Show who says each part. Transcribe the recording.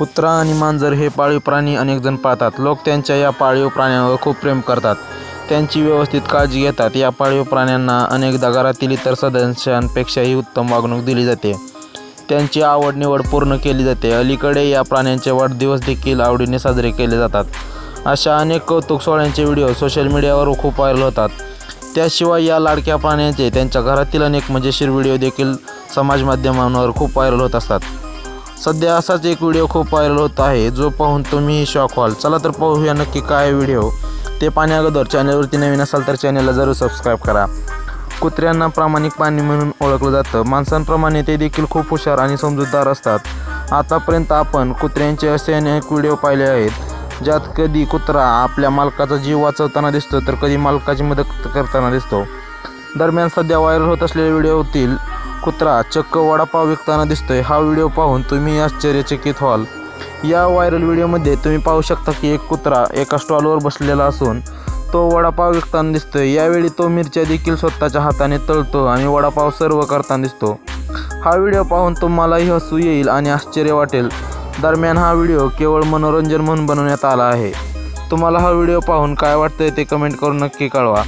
Speaker 1: कुत्रा आणि मांजर हे पाळीव प्राणी अनेकजण पाळतात. लोक त्यांच्या या पाळीव प्राण्यांवर खूप प्रेम करतात. त्यांची व्यवस्थित काळजी घेतात. या पाळीव प्राण्यांना अनेकदा घरातील इतर सदस्यांपेक्षाही उत्तम वागणूक दिली जाते. त्यांची आवड निवड पूर्ण केली जाते. अलीकडे या प्राण्यांचे वाढदिवस देखील आवडीने साजरे केले जातात. अशा अनेक कौतुक सोहळ्यांचे व्हिडिओ सोशल मीडियावर खूप व्हायरल होतात. त्याशिवाय या लाडक्या प्राण्यांचे त्यांच्या घरातील अनेक मजेशीर व्हिडिओ देखील समाज माध्यमांवर खूप व्हायरल होत असतात. सध्या असाच एक व्हिडिओ खूप व्हायरल होत आहे जो पाहून तुम्ही शॉक व्हाल. चला तर पाहूया नक्की काय व्हिडिओ ते पाहण्याअगोदर चॅनलवरती नवीन असाल तर चॅनलला जरूर सबस्क्राईब करा. कुत्र्यांना प्रामाणिक पाणी म्हणून ओळखलं जातं. माणसांप्रमाणे ते देखील खूप हुशार आणि समजूतदार असतात. आतापर्यंत आपण कुत्र्यांचे असे अनेक व्हिडिओ पाहिले आहेत ज्यात कधी कुत्रा आपल्या मालकाचा जीव वाचवताना दिसतो तर कधी मालकाची मदत करताना दिसतो. दरम्यान सध्या व्हायरल होत असलेल्या व्हिडिओतील कुत्रा चक्क वडापाव विकताना दिसतोय. हा व्हिडिओ पाहून तुम्ही आश्चर्यचकित व्हाल. या व्हायरल व्हिडिओमध्ये तुम्ही पाहू शकता की एक कुत्रा एका स्टॉलवर बसलेला असून तो वडापाव विकताना दिसतोय. यावेळी तो मिरच्या देखील स्वतःच्या हाताने तळतो आणि वडापाव सर्व करताना दिसतो. हा व्हिडिओ पाहून तुम्हालाही हसू येईल आणि आश्चर्य वाटेल. दरम्यान हा व्हिडिओ केवळ मनोरंजन म्हणून बनवण्यात आला आहे. तुम्हाला हा व्हिडिओ पाहून काय वाटतंय ते कमेंट करून नक्की कळवा.